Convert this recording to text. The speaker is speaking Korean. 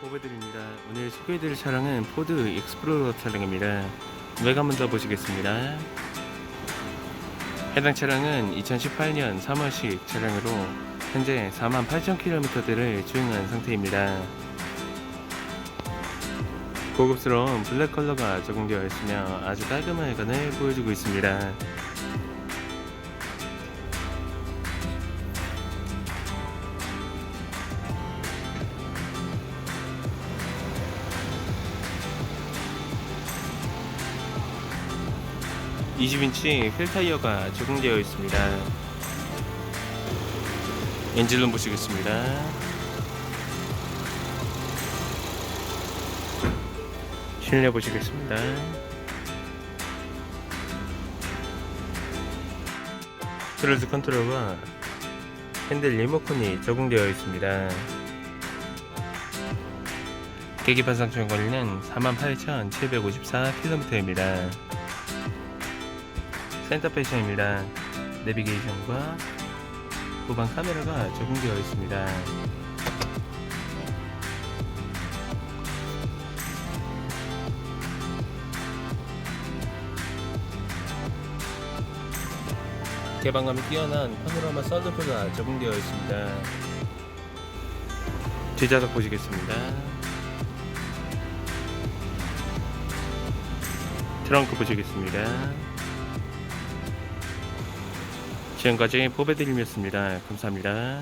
보배드립니다. 오늘 소개해드릴 차량은 포드 익스플로러 차량입니다. 외관 먼저 보시겠습니다. 해당 차량은 2018년 3월식 차량으로 현재 48,000km들을 주행한 상태입니다. 고급스러운 블랙 컬러가 적용되어 있으며 아주 깔끔한 외관을 보여주고 있습니다. (20인치) 휠 타이어가 적용되어 있습니다. 엔진룸 보시겠습니다. 실내 보시겠습니다. 크루즈 컨트롤과 핸들 리모컨이 적용되어 있습니다. 계기판 상충 거리는 48,754km입니다 센터 패션입니다. 내비게이션과 후방 카메라가 적용되어 있습니다. 개방감이 뛰어난 파노라마 썬루프가 적용되어 있습니다. 뒷좌석 보시겠습니다. 트렁크 보시겠습니다. 지금까지 포베드림이었습니다. 감사합니다.